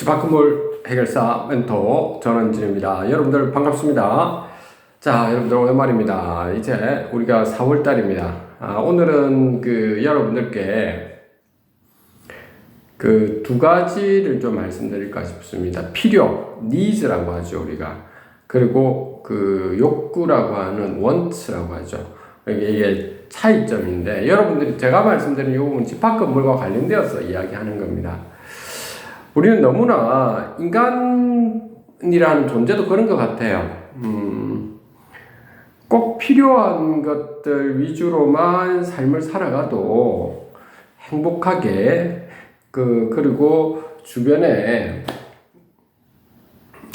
집합건물 해결사 멘토 전원진입니다. 여러분들 반갑습니다. 자, 여러분들 오랜만입니다. 이제 우리가 4월달입니다. 아, 오늘은 그 여러분들께 그 두 가지를 좀 말씀드릴까 싶습니다. 필요, needs라고 하죠, 우리가. 그리고 그 욕구라고 하는 wants라고 하죠. 이게, 차이점인데, 여러분들이 제가 말씀드린 요 부분 집합건물과 관련되어서 이야기하는 겁니다. 우리는 너무나 인간이라는 존재도 그런 것 같아요. 음, 꼭 필요한 것들 위주로만 삶을 살아가도 행복하게 그 그리고 주변에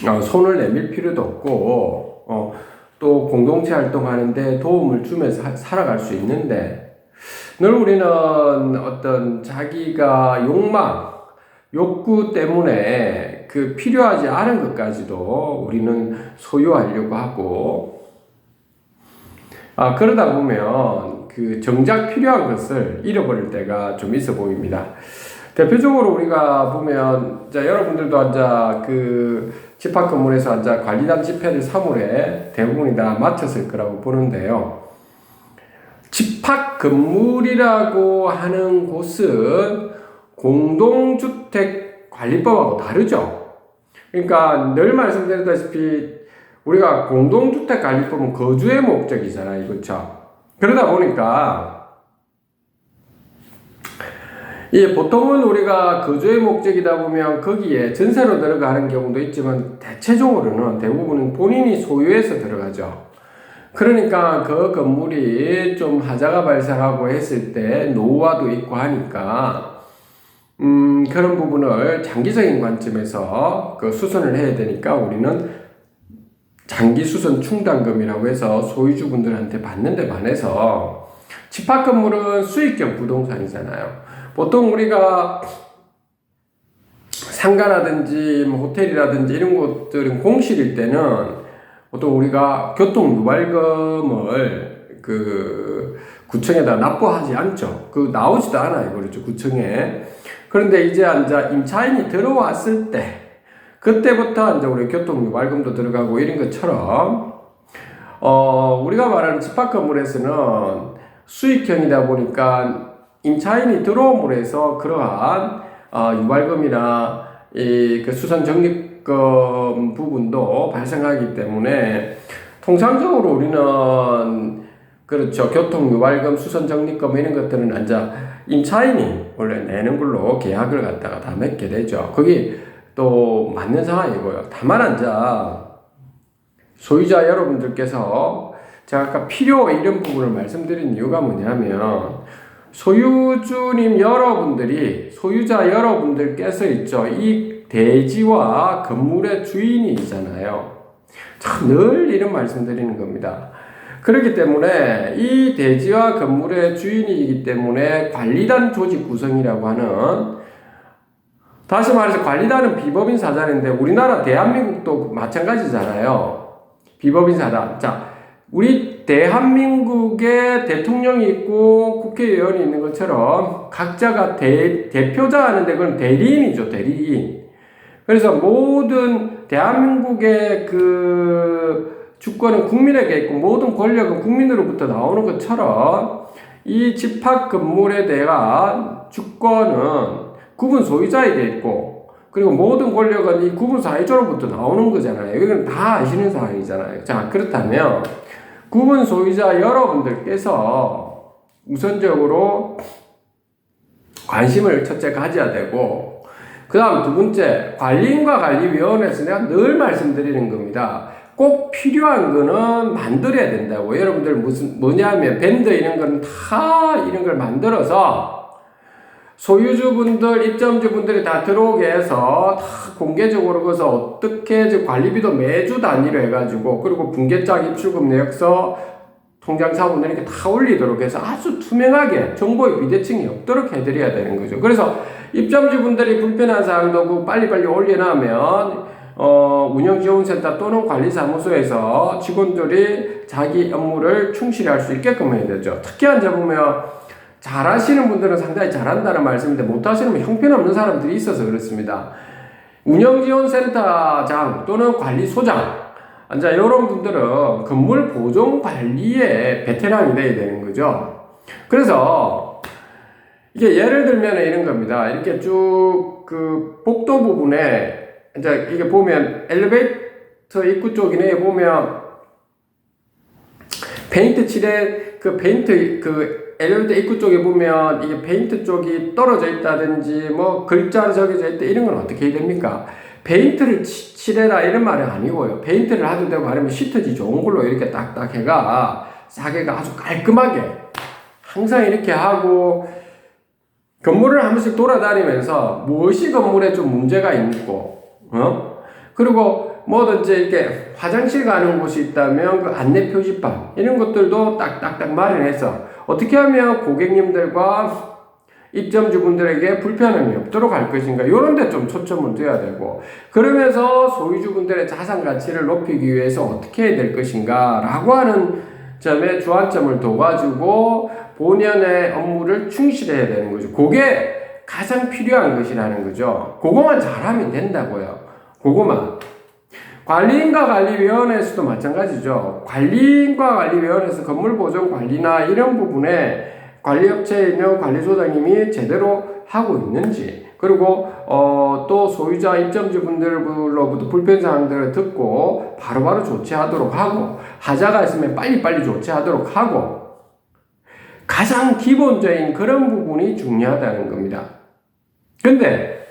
어, 손을 내밀 필요도 없고 어, 또 공동체 활동하는데 도움을 주면서 하- 살아갈 수 있는데 늘 우리는 어떤 자기가 욕망 욕구 때문에 그 필요하지 않은 것까지도 우리는 소유하려고 하고 아 그러다 보면 그 정작 필요한 것을 잃어버릴 때가 좀 있어 보입니다. 대표적으로 우리가 보면 자 여러분들도 앉아 그 집합 건물에서 앉아 관리단 집회를 3월에 대부분이 다 마쳤을 거라고 보는데요. 집합 건물이라고 하는 곳은 공동주택 관리법하고 다르죠. 그러니까 늘 말씀드렸다시피 우리가 공동주택 관리법은 거주의 목적이잖아요. 그렇죠? 그러다 보니까 예, 보통은 우리가 거주의 목적이다 보면 거기에 전세로 들어가는 경우도 있지만 대체적으로는 대부분은 본인이 소유해서 들어가죠. 그러니까 그 건물이 좀 하자가 발생하고 했을 때 노후화도 있고 하니까 음, 그런 부분을 장기적인 관점에서 그 수선을 해야 되니까 우리는 장기 수선 충당금이라고 해서 소유주분들한테 받는 데 반해서 집합 건물은 수익형 부동산이잖아요. 보통 우리가 상가라든지 뭐 호텔이라든지 이런 곳들은 공실일 때는 보통 우리가 교통 유발금을 그 구청에다 납부하지 않죠. 그 나오지도 않아요. 그렇죠. 구청에. 그런데 이제 앉아 임차인이 들어왔을 때 그때부터 이제 우리 교통 유발금도 들어가고 이런 것처럼 어 우리가 말하는 집합 건물에서는 수익형이다 보니까 임차인이 들어옴으로 해서 그러한 어, 유발금이나 이그 수선 적립금 부분도 발생하기 때문에 통상적으로 우리는 그렇죠. 교통 유발금 수선 적립금 이런 것들은 앉아 임차인이 원래 내는 걸로 계약을 갖다가 다 맺게 되죠. 거기 또 맞는 상황이고요. 다만 앉아 소유자 여러분들께서 제가 아까 필요 이런 부분을 말씀드린 이유가 뭐냐면 소유주님 여러분들이 소유자 여러분들께서 있죠. 이 대지와 건물의 주인이잖아요. 참 늘 이런 말씀드리는 겁니다. 그렇기 때문에 이 대지와 건물의 주인이기 때문에 관리단 조직 구성이라고 하는 다시 말해서 관리단은 비법인 사단인데 우리나라 대한민국도 마찬가지잖아요. 비법인 사단. 자, 우리 대한민국에 대통령이 있고 국회의원이 있는 것처럼 각자가 대, 대표자 하는데 그건 대리인이죠, 대리인. 그래서 모든 대한민국의 그 주권은 국민에게 있고 모든 권력은 국민으로부터 나오는 것처럼 이 집합 건물에 대한 주권은 구분 소유자에게 있고 그리고 모든 권력은 이 구분 사유자로부터 나오는 거잖아요. 이건 다 아시는 상황이잖아요. 자, 그렇다면 구분 소유자 여러분들께서 우선적으로 관심을 첫째 가져야 되고, 그 다음 두 번째, 관리인과 관리위원회에서 내가 늘 말씀드리는 겁니다. 꼭 필요한 거는 만들어야 된다고. 여러분들 무슨, 뭐냐면, 밴드 이런 거는 다 이런 걸 만들어서 소유주분들, 입점주분들이 다 들어오게 해서 다 공개적으로 그래서 어떻게 관리비도 매주 단위로 해가지고 그리고 분계장 입출금 내역서 통장 자본을 이렇게 다 올리도록 해서 아주 투명하게 정보의 비대칭이 없도록 해드려야 되는 거죠. 그래서 입점주분들이 불편한 사항도 그 빨리빨리 올려놓으면 어, 운영지원센터 또는 관리사무소에서 직원들이 자기 업무를 충실히 할 수 있게끔 해야 되죠. 특히 앉아 보면 잘하시는 분들은 상당히 잘한다는 말씀인데 못하시는 분 형편없는 사람들이 있어서 그렇습니다. 운영지원센터장 또는 관리소장 자 이런 분들은 건물 보존 관리에 베테랑이 돼야 되는 거죠. 그래서 이게 예를 들면 이런 겁니다. 이렇게 쭉 그 복도 부분에 이제 이게 보면 엘리베이터 입구 쪽이네 보면 페인트 칠해 그 페인트 그 엘리베이터 입구 쪽에 보면 이게 페인트 쪽이 떨어져 있다든지 뭐 글자로 적혀져 있다 이런 건 어떻게 해야 됩니까? 페인트를 치, 칠해라 이런 말은 아니고요. 페인트를 하도 되고 아니면 시트지 좋은 걸로 이렇게 딱딱 해가 사계가 아주 깔끔하게 항상 이렇게 하고 건물을 한 번씩 돌아다니면서 무엇이 건물에 좀 문제가 있고 어? 그리고 뭐든지 이렇게 화장실 가는 곳이 있다면 그 안내 표지판 이런 것들도 딱딱딱 마련해서 어떻게 하면 고객님들과 입점주분들에게 불편함이 없도록 할 것인가 이런 데 좀 초점을 둬야 되고 그러면서 소유주분들의 자산 가치를 높이기 위해서 어떻게 해야 될 것인가 라고 하는 점에 주안점을 둬가지고 본연의 업무를 충실해야 되는 거죠. 그게 가장 필요한 것이라는 거죠. 그거만 잘하면 된다고요. 그거만. 관리인과 관리위원회에서도 마찬가지죠. 관리인과 관리위원회에서 건물 보존 관리나 이런 부분에 관리업체에 있는 관리소장님이 제대로 하고 있는지, 그리고 어, 또 소유자 입점주분들로부터 불편사항들을 듣고 바로바로 조치하도록 하고, 하자가 있으면 빨리빨리 조치하도록 하고, 가장 기본적인 그런 부분이 중요하다는 겁니다. 근데,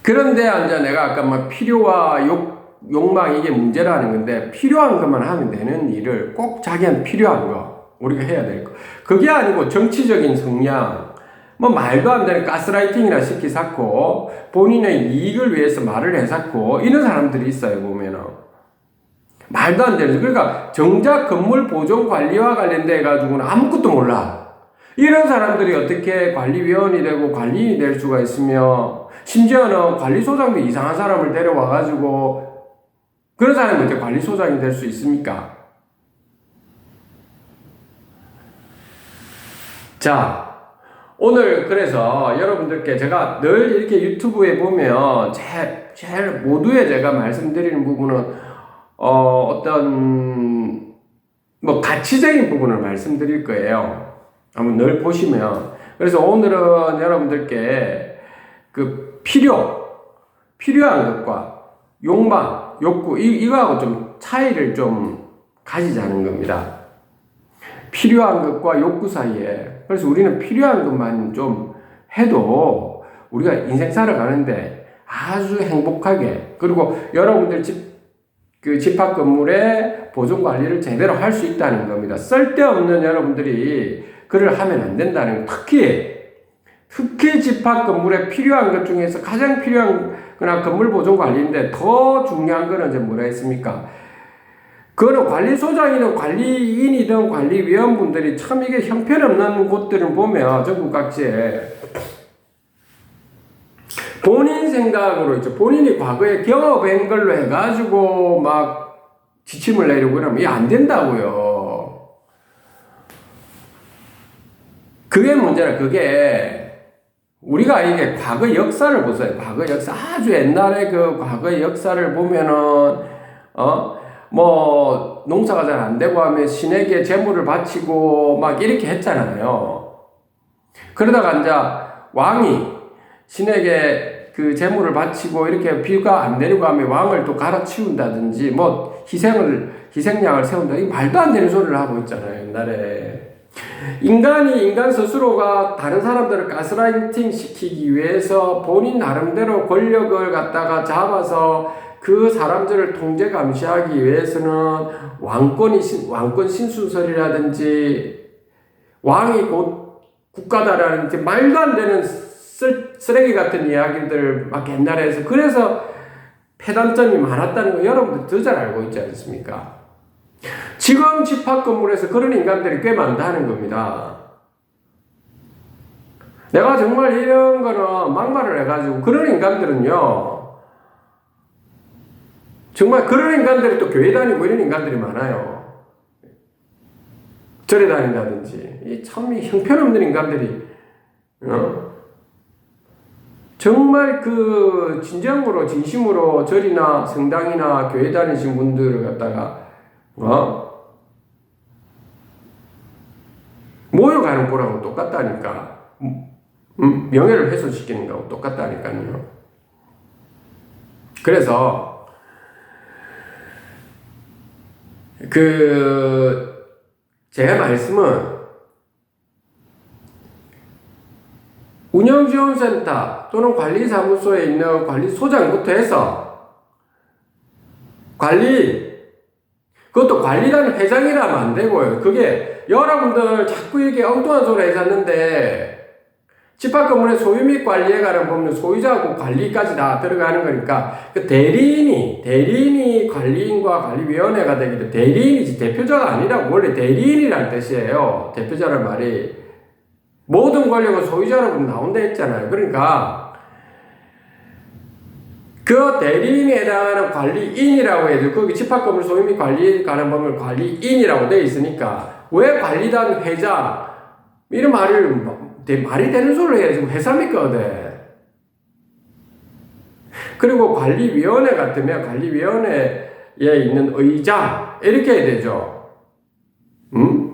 그런데 이제 내가 아까 막 필요와 욕, 욕망 이게 문제라는 건데, 필요한 것만 하면 되는 일을 꼭 자기한테 필요한 거, 우리가 해야 될 거. 그게 아니고 정치적인 성향, 뭐 말도 안 되는 가스라이팅이나 시키 샀고, 본인의 이익을 위해서 말을 해 샀고, 이런 사람들이 있어요, 보면은. 말도 안 되는. 그러니까 정작 건물 보존 관리와 관련돼 가지고는 아무것도 몰라. 이런 사람들이 어떻게 관리위원이 되고 관리인이 될 수가 있으며, 심지어는 관리소장도 이상한 사람을 데려와 가지고, 그런 사람이 어떻게 관리소장이 될 수 있습니까? 자, 오늘 그래서 여러분들께 제가 늘 이렇게 유튜브에 보면 제, 제일 모두에 제가 말씀드리는 부분은 어, 어떤 뭐 가치적인 부분을 말씀드릴 거예요. 한번 늘 보시면 그래서 오늘은 여러분들께 그 필요 필요한 것과 욕망 욕구 이, 이거하고 좀 차이를 좀 가지자는 겁니다. 필요한 것과 욕구 사이에 그래서 우리는 필요한 것만 좀 해도 우리가 인생 살아가는데 아주 행복하게 그리고 여러분들 집 그 집합 건물의 보존 관리를 제대로 할 수 있다는 겁니다. 쓸데없는 여러분들이 그를 하면 안 된다는 특히 특히 집합 건물에 필요한 것 중에서 가장 필요한 거나 건물 보존 관리인데 더 중요한 거는 이제 뭐라 했습니까? 그거는 관리소장이든 관리인이든 관리위원분들이 참 이게 형편없는 곳들을 보면 전국 각지에 본인 생각으로 있죠. 본인이 과거에 경험한 걸로 해가지고 막 지침을 내려고 그러면 이게 안 된다고요. 그게 문제라, 그게. 우리가 이게 과거 역사를 보세요. 과거 역사, 아주 옛날에 그 과거 역사를 보면은, 어, 뭐, 농사가 잘 안 되고 하면 신에게 재물을 바치고 막 이렇게 했잖아요. 그러다가 이제 왕이 신에게 그 재물을 바치고 이렇게 비가 안 내리고 하면 왕을 또 갈아치운다든지 뭐 희생을 희생양을 세운다 이 말도 안 되는 소리를 하고 있잖아요 옛날에 인간이 인간 스스로가 다른 사람들을 가스라이팅 시키기 위해서 본인 나름대로 권력을 갖다가 잡아서 그 사람들을 통제 감시하기 위해서는 왕권이 왕권 신순설이라든지 왕이 곧 국가다라든지 말도 안 되는 쓰레기 같은 이야기들 막 옛날에 해서 그래서 폐단점이 많았다는 거 여러분들 더 잘 알고 있지 않습니까? 지금 집합 건물에서 그런 인간들이 꽤 많다는 겁니다. 내가 정말 이런 거는 막말을 해가지고 그런 인간들은요, 정말 그런 인간들이 또 교회 다니고 이런 인간들이 많아요. 절에 다닌다든지. 참 형편없는 인간들이, 어? 정말 그 진정으로 진심으로 절이나 성당이나 교회 다니신 분들을 갖다가 어 거라고 똑같다니까 음, 명예를 훼손시키는 거하고 똑같다니까요. 그래서 그 제 말씀은 운영지원센터 또는 관리사무소에 있는 관리소장부터 해서 관리 그것도 관리단 회장이라면 안 되고요. 그게 여러분들 자꾸 이게 엉뚱한 소리 하셨는데 집합 건물의 소유 및 관리에 관한 법률 소유자하고 관리까지 다 들어가는 거니까 그 대리인이 대리인이 관리인과 관리위원회가 되기 때문에 대리인이지 대표자가 아니라고 원래 대리인이라는 뜻이에요. 대표자란 말이 모든 권력은 소유자라고 나온다 했잖아요. 그러니까 그 대리인에 해당하는 관리인이라고 해도 거기 집합건물 소유 및 관리에 관한 법률 관리인이라고 되어 있으니까 왜 관리단 회장? 이런 말을 말이 되는 소리를 해야지. 회사입니까 어데 그리고 관리위원회 같으면 관리위원회에 있는 의장 이렇게 해야 되죠. 음?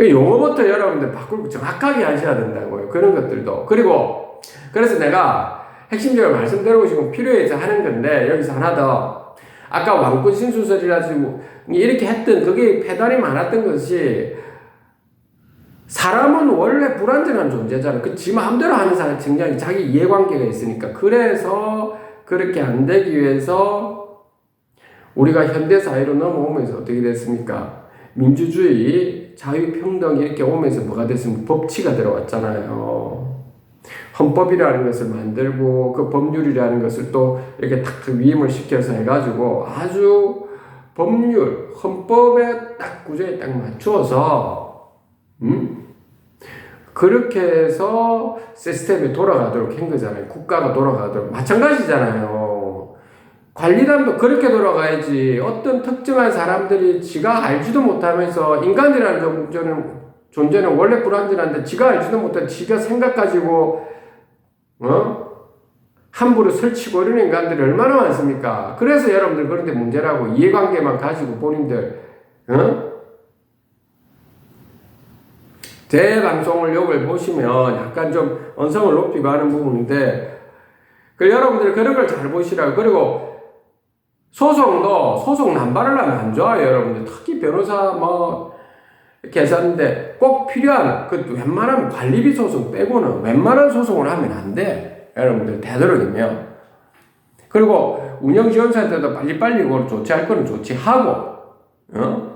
용어부터 여러분들 바꾸고 정확하게 하셔야 된다고요. 그런 것들도. 그리고 그래서 내가 핵심적으로 말씀드리고 싶은 필요해서 하는 건데 여기서 하나 더 아까 왕권 신수설이라지고 이렇게 했던 그게 패단이 많았던 것이 사람은 원래 불완전한 존재잖아. 그지 마음대로 하는 사람 굉장히 자기 이해관계가 있으니까. 그래서 그렇게 안 되기 위해서 우리가 현대 사회로 넘어오면서 어떻게 됐습니까? 민주주의, 자유평등 이렇게 오면서 뭐가 됐습니까? 법치가 들어왔잖아요. 헌법이라는 것을 만들고 그 법률이라는 것을 또 이렇게 탁 위임을 시켜서 해가지고 아주 법률, 헌법에 딱 구조에 딱 맞추어서 음? 그렇게 해서 시스템이 돌아가도록 한 거잖아요. 국가가 돌아가도록. 마찬가지잖아요. 관리단도 그렇게 돌아가야지. 어떤 특정한 사람들이 지가 알지도 못하면서 인간이라는 존재는, 존재는 원래 불완전한데 지가 알지도 못한 지가 생각 가지고, 어? 함부로 설치고 이런 인간들이 얼마나 많습니까? 그래서 여러분들 그런데 문제라고 이해관계만 가지고 본인들, 어? 제 방송을 욕을 보시면 약간 좀 언성을 높이고 하는 부분인데, 그 여러분들 그런 걸 잘 보시라고. 그리고 소송도 소송 남발을 하면 안 좋아요, 여러분들. 특히 변호사 뭐, 계산인데 꼭 필요한, 그 웬만하면 관리비 소송 빼고는 웬만한 소송을 하면 안 돼. 여러분들 되도록이면. 그리고 운영지원센터도 빨리빨리 그걸 조치할 거는 조치하고, 어?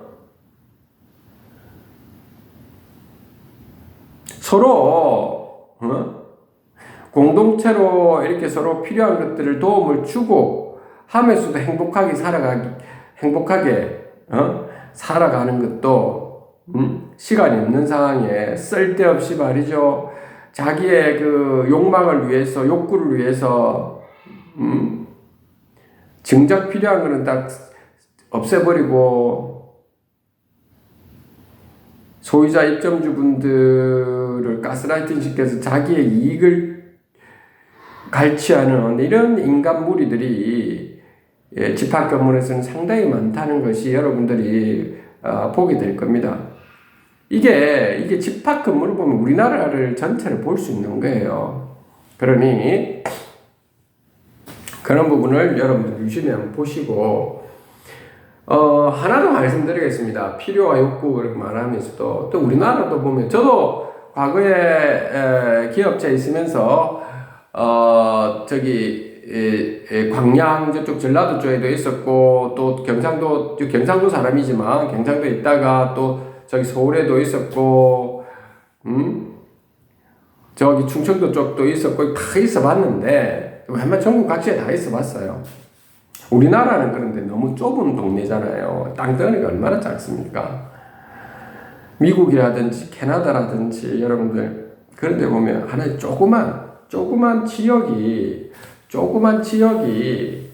서로 어? 공동체로 이렇게 서로 필요한 것들을 도움을 주고 하면서도 행복하게 살아가기 행복하게 어? 살아가는 것도 음? 시간이 없는 상황에 쓸데없이 말이죠 자기의 그 욕망을 위해서 욕구를 위해서 음? 정작 필요한 거는 딱 없애버리고 소유자 입점주분들을 가스라이팅 시켜서 자기의 이익을 갈취하는 이런 인간 무리들이 예, 집합 건물에서는 상당히 많다는 것이 여러분들이 어, 보게 될 겁니다. 이게 이게 집합 건물을 보면 우리나라를 전체를 볼 수 있는 거예요. 그러니 그런 부분을 여러분들 유심히 한번 보시고 어, 하나 더 말씀드리겠습니다. 필요와 욕구를 말하면서도, 또 우리나라도 보면, 저도 과거에 에, 기업체에 있으면서, 어, 저기, 에, 에, 광양 저쪽 전라도 쪽에도 있었고, 또 경상도, 경상도 사람이지만, 경상도에 있다가 또 저기 서울에도 있었고, 음? 저기 충청도 쪽도 있었고, 다 있어 봤는데, 웬만 전국 각지에 다 있어 봤어요. 우리나라는 그런데 너무 좁은 동네잖아요. 땅덩어리가 얼마나 작습니까? 미국이라든지 캐나다라든지 여러분들 그런 데 보면 하나의 조그만 조그만 지역이 조그만 지역이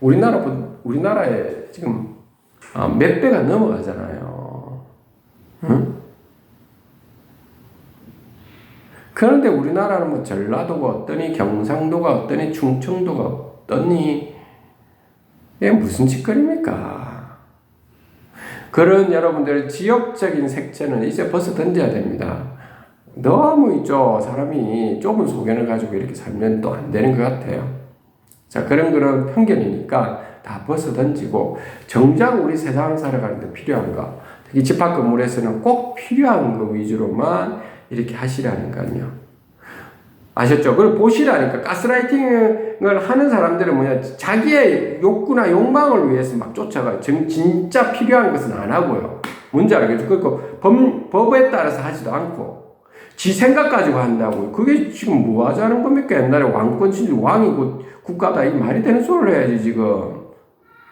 우리나라 우리나라에 지금 아, 몇 배가 넘어가잖아요. 응? 그런데 우리나라는 뭐 전라도가 어떠니 경상도가 어떠니 충청도가 어떠니 이게 무슨 짓거리입니까? 그런 여러분들의 지역적인 색채는 이제 벌써 던져야 됩니다. 너무 있죠. 사람이 좁은 소견을 가지고 이렇게 살면 또 안 되는 것 같아요. 자, 그런 그런 편견이니까 다 벗어 던지고 정작 우리 세상 살아가는데 필요한 거, 특히 집합 건물에서는 꼭 필요한 거 위주로만 이렇게 하시라는 거요. 아셨죠? 그걸 보시라니까 가스라이팅을 하는 사람들은 뭐냐 자기의 욕구나 욕망을 위해서 막 쫓아가요. 정- 진짜 필요한 것은 안 하고요. 뭔지 알겠죠? 그러니까 법, 법에 따라서 하지도 않고 지 생각 가지고 한다고 그게 지금 뭐 하자는 겁니까? 옛날에 왕권 진주 왕이고 국가다 이 말이 되는 소리를 해야지 지금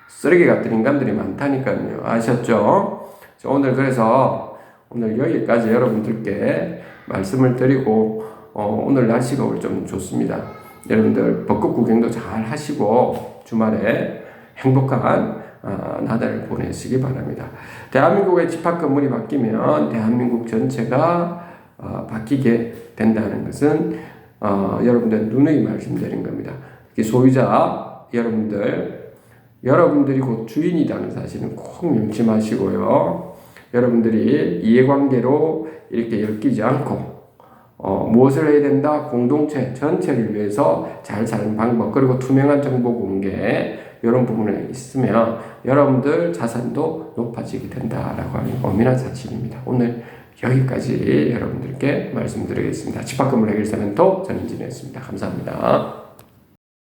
쓰레기 같은 인간들이 많다니까요. 아셨죠? 자, 오늘 그래서 오늘 여기까지 여러분들께 말씀을 드리고 어, 오늘 날씨가 오늘 좀 좋습니다. 여러분들 벚꽃 구경도 잘 하시고 주말에 행복한 어, 나날을 보내시기 바랍니다. 대한민국의 집합 건물이 바뀌면 대한민국 전체가 어, 바뀌게 된다는 것은 어, 여러분들 누누이 말씀드린 겁니다. 소유자 여러분들 여러분들이 곧 주인이라는 사실은 꼭 명심하시고요. 여러분들이 이해관계로 이렇게 엮이지 않고 어, 무엇을 해야 된다? 공동체 전체를 위해서 잘 사는 방법 그리고 투명한 정보 공개 이런 부분에 있으면 여러분들 자산도 높아지게 된다라고 하는 엄연한 사실입니다. 오늘 여기까지 여러분들께 말씀드리겠습니다. 집합금을 해결사는 또 전인진이었습니다. 감사합니다.